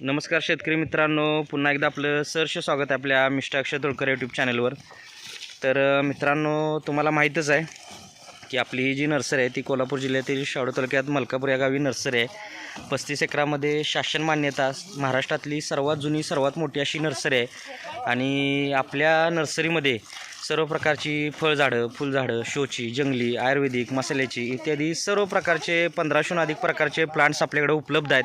नमस्कार शेतकरी मित्रांनो पुन्हा एकदा आपलं सरश स्वागत आहे आपल्या मिस्टर अक्षय तोडकर यूट्यूब चॅनलवर तर मित्रांनो तुम्हाला माहीतच आहे की आपली ही जी नर्सरी आहे ती कोल्हापूर जिल्ह्यातील शाडू तालुक्यात मलकापूर या गावी नर्सरी आहे. पस्तीस एकरामध्ये शासन मान्यता महाराष्ट्रातली सर्वात जुनी सर्वात मोठी अशी नर्सरी आहे. आणि आपल्या नर्सरीमध्ये सर्व प्रकारची फळझाडं फुलझाडं शोची जंगली आयुर्वेदिक मसाल्याची इत्यादी सर्व प्रकारचे पंधराशून अधिक प्रकारचे प्लांट्स आपल्याकडे उपलब्ध आहेत.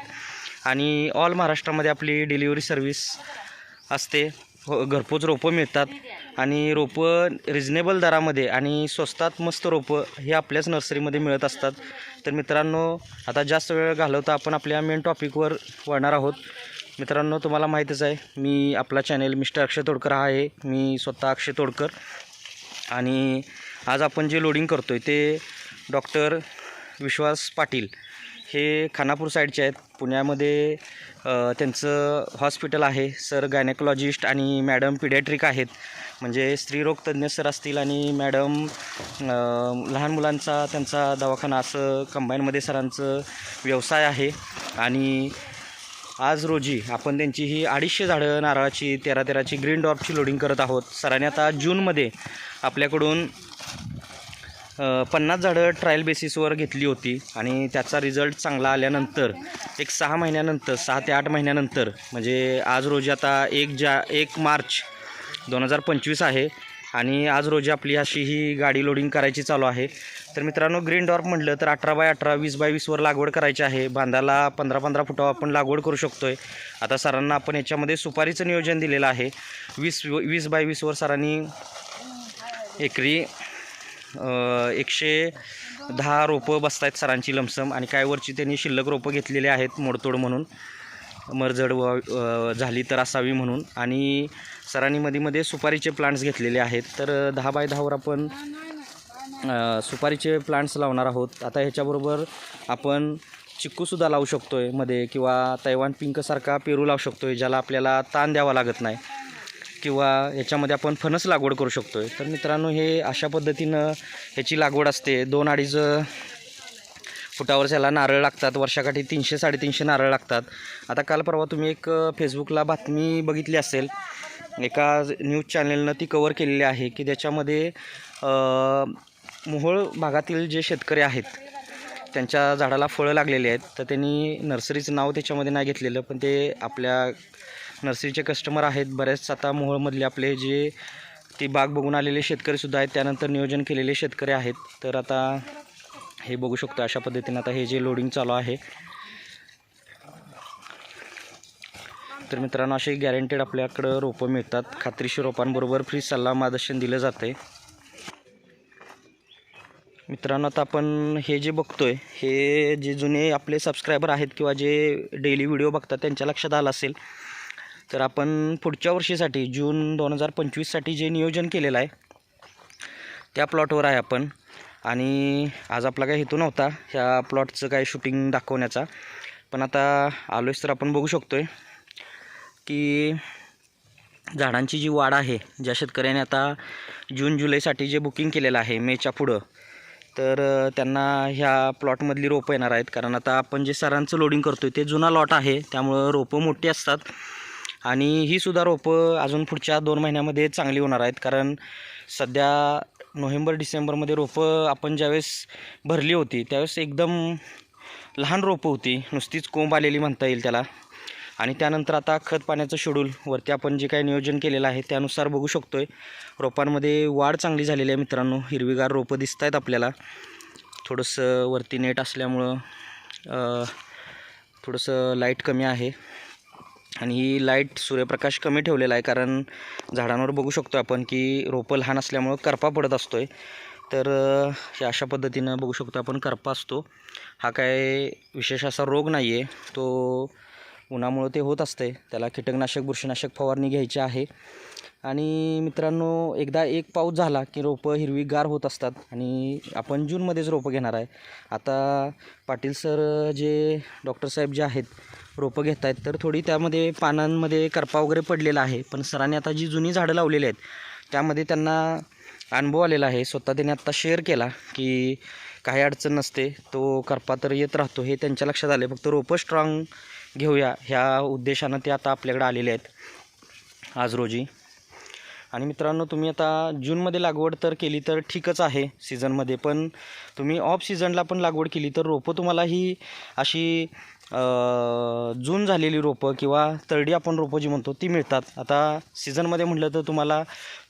आणि ऑल महाराष्ट्रामध्ये आपली डिलिव्हरी सर्व्हिस असते. हो घरपोच रोपं मिळतात. आणि रोपं रिजनेबल दरामध्ये आणि स्वस्तात मस्त रोपं हे आपल्याच नर्सरीमध्ये मिळत असतात. तर मित्रांनो आता जास्त वेळ घालवता आपण आपल्या मेन टॉपिकवर वळणार आहोत. मित्रांनो तुम्हाला माहीतच आहे मी आपला चॅनेल मिस्टर अक्षय तोडकर हा आहे. मी स्वतः अक्षय तोडकर. आणि आज आपण जे लोडिंग करतो आहे ते डॉक्टर विश्वास पाटील हे खानापूर साईडचे आहेत. पुण्यामध्ये त्यांचं हॉस्पिटल आहे. सर गायनेकोलॉजिस्ट आणि मॅडम पिडॅट्रिक आहेत. म्हणजे स्त्रीरोग तज्ज्ञ सर असतील आणि मॅडम लहान मुलांचा त्यांचा दवाखाना असं कंबाईनमध्ये सरांचं व्यवसाय आहे. आणि आज रोजी आपण त्यांची ही अडीचशे झाडं नारळाची तेरा तेराची ग्रीन डॉपची लोडिंग करत आहोत. सरांनी आता जूनमध्ये आपल्याकडून पन्नास झाडं ट्रायल बेसिसवर घेतली होती आणि त्याचा रिझल्ट चांगला आल्यानंतर एक सहा महिन्यानंतर सहा ते आठ महिन्यानंतर म्हणजे आज रोजी आता एक जा एक मार्च दोन हजार पंचवीस आहे आणि आज रोजी आपली अशी ही गाडी लोडिंग करायची चालू आहे. तर मित्रांनो ग्रीन डॉर्प म्हटलं तर अठरा बाय अठरा वीस बाय वीसवर लागवड करायची आहे. बांधाला पंधरा पंधरा फुटावर आपण लागवड करू शकतो आहे आता सरांना आपण याच्यामध्ये सुपारीचं नियोजन दिलेलं आहे. वीस वीस बाय वीसवर सरांनी एकरी एकशे दहा रोपं बसत आहेत सरांची लमसम आणि काय वरची त्यांनी शिल्लक रोपं घेतलेली आहेत मोडतोड म्हणून. मरजड व झाली तर असावी म्हणून. आणि सरांनी मध्ये मध्ये सुपारीचे प्लांट्स घेतलेले आहेत. तर दहा बाय दहावर आपण सुपारीचे प्लांट्स लावणार आहोत. आता ह्याच्याबरोबर आपण चिक्कूसुद्धा लावू शकतो आहे मध्ये किंवा तैवान पिंकसारखा पेरू लावू शकतो आहे ज्याला आपल्याला ताण द्यावा लागत नाही. किंवा याच्यामध्ये आपण फणस लागवड करू शकतो आहे तर मित्रांनो हे अशा पद्धतीनं ह्याची लागवड असते. दोन अडीच फुटावर त्याला नारळ लागतात. वर्षाकाठी तीनशे साडेतीनशे नारळ लागतात. आता काल परवा तुम्ही एक फेसबुकला बातमी बघितली असेल. एका न्यूज चॅनलनं ती कवर केलेली आहे की त्याच्यामध्ये मोहोळ भागातील जे शेतकरी आहेत त्यांच्या झाडाला फळं लागलेली आहेत. तर त्यांनी नर्सरीचं नाव त्याच्यामध्ये नाही घेतलेलं पण ते आपल्या नर्सरीचे कस्टमर आहेत बरेच आता मोहोळमधले आपले जे ती बाग बघून आलेले शेतकरीसुद्धा आहेत त्यानंतर नियोजन केलेले शेतकरी आहेत. तर आता हे बघू शकतो अशा पद्धतीनं आता हे जे लोडिंग चालू आहे. तर मित्रांनो असे गॅरंटेड आपल्याकडं रोपं मिळतात. खात्रीशीर रोपांबरोबर फ्री सल्ला मार्गदर्शन दिलं जातं आहे मित्रांनो आता आपण हे जे बघतोय हे जे जुने आपले सबस्क्रायबर आहेत किंवा जे डेली व्हिडिओ बघतात त्यांच्या लक्षात आलं असेल. तर आपण पुढच्या वर्षीसाठी जून दोन हजार पंचवीससाठी जे नियोजन केलेलं आहे त्या प्लॉटवर आहे आपण. आणि आज आपला काही हेतू नव्हता ह्या प्लॉटचं काय शूटिंग दाखवण्याचा. पण आता आलोच तर आपण बघू शकतो आहे की झाडांची जी वाढ आहे ज्या शेतकऱ्याने आता जून जुलैसाठी जे बुकिंग केलेलं आहे मेच्या पुढं तर त्यांना ह्या प्लॉटमधली रोपं येणार आहेत. कारण आता आपण जे सरांचं लोडिंग करतो आहे ते जुना लॉट आहे. त्यामुळं रोपं मोठी असतात. आणि ही सुद्धा रोपं अजून पुढच्या दोन महिन्यामध्ये चांगली होणार आहेत कारण सध्या नोव्हेंबर डिसेंबरमध्ये रोपं आपण ज्यावेळेस भरली होती त्यावेळेस एकदम लहान रोपं होती. नुसतीच कोंब आलेली म्हणता येईल त्याला. आणि त्यानंतर आता खत पाण्याचं शेड्यूल वरती आपण जे काही नियोजन केलेलं आहे त्यानुसार बघू शकतो आहे रोपांमध्ये वाढ चांगली झालेली आहे मित्रांनो. हिरवीगार रोपं दिसत आहेत आपल्याला. थोडंसं वरती नेट असल्यामुळं थोडंसं लाइट कमी आहे. आणि ही लाइट सूर्यप्रकाश कमी ठेवलेला आहे कारण झाडांवर बघू शकतो आपण की रोपं लहान असल्यामुळं करपा पडत असतो आहे तर हे अशा पद्धतीनं बघू शकतो आपण करपा असतो. हा काय विशेष असा रोग नाही आहे तो उन्हामुळं ते होत असते त्याला कीटकनाशक बुरशीनाशक फवारणी घ्यायची आहे. आणि मित्रांनो एकदा एक पाऊस झाला की रोपं हिरवीगार होत असतात आणि आपण जूनमध्येच रोपं घेणार आहे. आता पाटील सर जे डॉक्टर साहेब जे आहेत रोपं घेत आहेत तर थोडी त्यामध्ये पानांमध्ये करपा वगैरे पडलेला आहे. पण सरांनी आता जी जुनी झाडं लावलेली आहेत त्यामध्ये त्यांना अनुभव आलेला आहे. स्वतः त्यांनी आत्ता शेअर केला की काही अडचण नसते तो करपा तर येत राहतो हे त्यांच्या लक्षात आले फक्त रोपं स्ट्रॉंग घेऊया ह्या उद्देशानं ते आता आपल्याकडे आलेले आहेत. आज रोजी. आणि मित्रांनो तुम्ही आता जूनमध्ये लागवड तर केली तर ठीकच आहे सीझनमध्ये पण तुम्ही ऑफ सीझनला पण लागवड केली तर रोपं तुम्हाला ही अशी जून झालेली रोपं किंवा तरडी आपण रोपं जी म्हणतो ती मिळतात. आता सीझनमध्ये म्हटलं तर तुम्हाला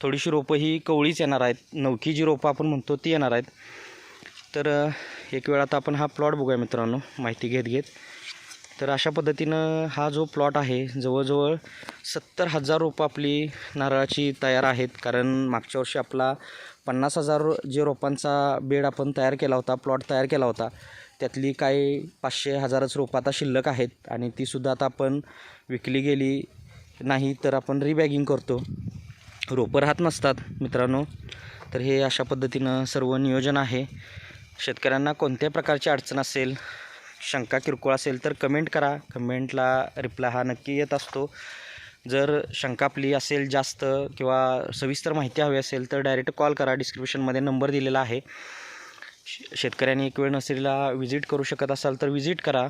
थोडीशी रोपं ही कवळीच येणार आहेत. नवकी जी रोपं आपण म्हणतो ती येणार आहेत. तर एक वेळ आता आपण हा प्लॉट बघूया मित्रांनो माहिती घेत घेत तर अशा पद्धतीनं हा जो प्लॉट आहे जवळजवळ सत्तर हजार रोपं आपली नारळाची तयार आहेत. कारण मागच्या वर्षी आपला पन्नास हजार जे रोपांचा बेड आपण तयार केला होता प्लॉट तयार केला होता त्यातली काही पाचशे हजारच रोपं आता शिल्लक आहेत आणि तीसुद्धा आता आपण विकली गेली नाही तर आपण रिबॅगिंग करतो. रोपं राहत नसतात मित्रांनो. तर हे अशा पद्धतीनं सर्व नियोजन आहे. शेतकऱ्यांना कोणत्याही प्रकारची अडचण असेल शंका किरकोळ असेल तर कमेंट करा. कमेंटला रिप्लाय हा नक्की येत असतो. जर शंका आपली असेल जास्त किंवा सविस्तर माहिती हवी असेल तर डायरेक्ट कॉल करा. डिस्क्रिप्शनमध्ये नंबर दिलेला आहे. शेतकऱ्यांनी एक वेळ नर्सरीला व्हिजिट करू शकत असाल तर व्हिजिट करा.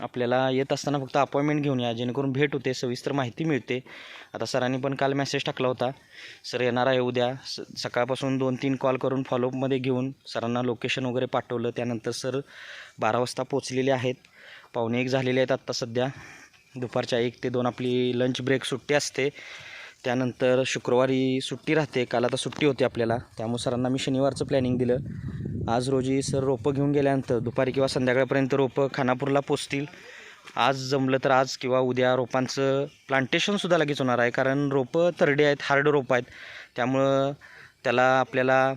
आपल्याला येत असताना फक्त अपॉइंटमेंट घेऊन या जेणेकरून भेट होते सविस्तर माहिती मिळते. आता सरांनी पण काल मेसेज टाकला होता. सर येणार आहे उद्या. स सकाळपासून दोन तीन कॉल करून फॉलोअपमध्ये घेऊन सरांना लोकेशन वगैरे पाठवलं. त्यानंतर सर बारा वाजता पोचलेले आहेत. पावणे एक झालेले आहेत आत्ता सध्या. दुपारच्या एक ते दोन आपली लंच ब्रेक सुट्टी असते. त्यानंतर शुक्रवारी सुट्टी राहते काल आता सुट्टी होती आपल्याला. त्यामुळे सरांना मी शनिवारचं प्लॅनिंग दिलं. आज रोजी सर रोपं घेऊन गेल्यानंतर दुपारी किंवा संध्याकाळपर्यंत रोपं खानापूरला पोचतील. आज जमलं तर आज किंवा उद्या रोपांचं प्लांटेशनसुद्धा लगेच होणार आहे. कारण रोपं तरडे आहेत हार्ड रोपं आहेत. त्यामुळं त्याला आपल्याला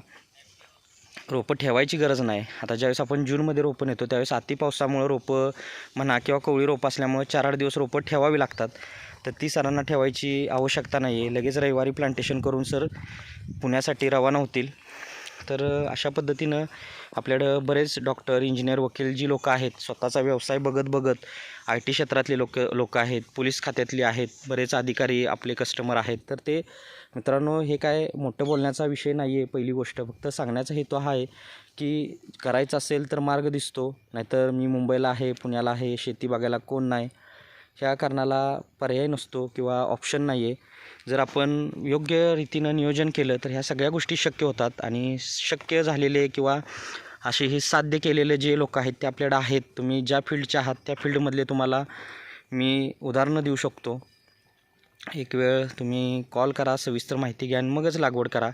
रोपं ठेवायची गरज नाही. आता ज्यावेळेस आपण जूनमध्ये रोपं नेतो त्यावेळेस अति पावसामुळं रोपं म्हणा किंवा कवळी रोपं असल्यामुळं चार आठ दिवस रोपं ठेवावी लागतात. तर ती सरांना ठेवायची आवश्यकता नाही आहे लगेच रविवारी प्लांटेशन करून सर पुण्यासाठी रवाना होतील. तर अशा पद्धतीनं आपल्याकडं बरेच डॉक्टर इंजिनियर वकील जी लोकं आहेत स्वतःचा व्यवसाय बघत बघत आय टी क्षेत्रातले लोक लोक आहेत पोलीस खात्यातली आहेत बरेच अधिकारी आपले कस्टमर आहेत. तर ते मित्रांनो हे काय मोठं बोलण्याचा विषय नाही आहे पहिली गोष्ट. फक्त सांगण्याचा हेतू हा आहे की करायचं असेल तर मार्ग दिसतो नाहीतर मी मुंबईला आहे पुण्याला आहे शेती बघायला कोण नाही. ह्या कारणाला पर्याय नसतो किंवा ऑप्शन नाही आहे जर आपण योग्य रीतीनं नियोजन केलं तर ह्या सगळ्या गोष्टी शक्य होतात आणि शक्य झालेले किंवा असे हे साध्य केलेले जे लोक आहेत ते आपल्याकडे आहेत. तुम्ही ज्या फील्डचे आहात त्या फील्डमधले तुम्हाला मी उदाहरणं देऊ शकतो. एक वेळ तुम्ही कॉल करा सविस्तर माहिती घ्या आणि मगच लागवड करा.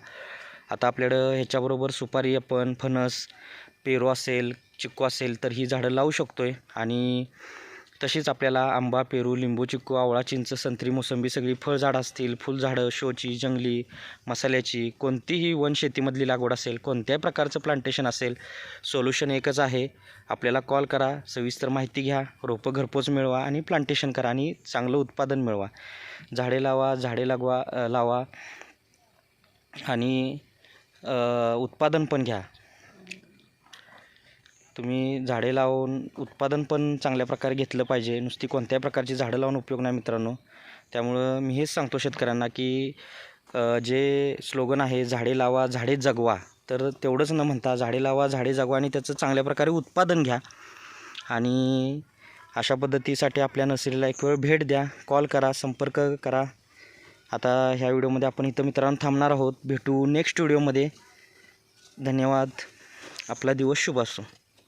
आता आपल्याकडं ह्याच्याबरोबर सुपारी आपण फणस पेरू असेल चिक्कू असेल तर ही झाडं लावू शकतो आहे आणि तशीच आपल्याला आंबा पेरू लिंबू चिक्कू आवळा चिंच संत्री मोसंबी सगळी फळझाडं असतील फुलझाडं शोची जंगली मसाल्याची कोणतीही वनशेतीमधली लागवड असेल कोणत्याही प्रकारचं प्लांटेशन असेल सोल्युशन एकच आहे. आपल्याला कॉल करा सविस्तर माहिती घ्या रोपं घरपोच मिळवा आणि प्लांटेशन करा आणि चांगलं उत्पादन मिळवा. झाडे लावा झाडे लागवा लावा आणि उत्पादन पण घ्या. तुम्ही झाडे लावून उत्पादन पण चांगल्या प्रकारे घेतलं पाहिजे. नुसती कोणत्याही प्रकारची झाडं लावून उपयोग नाही मित्रांनो. त्यामुळं मी हेच सांगतो शेतकऱ्यांना की जे स्लोगन आहे झाडे लावा झाडे जगवा. तर तेवढंच न म्हणता झाडे लावा झाडे जगवा आणि त्याचं चांगल्या प्रकारे उत्पादन घ्या. आणि अशा पद्धतीसाठी आपल्या नर्सरीला एक वेळ भेट द्या कॉल करा संपर्क करा. आता ह्या व्हिडिओमध्ये आपण इथं मित्रांनो थांबणार आहोत. भेटू नेक्स्ट व्हिडिओमध्ये. धन्यवाद. आपला दिवस शुभ असो.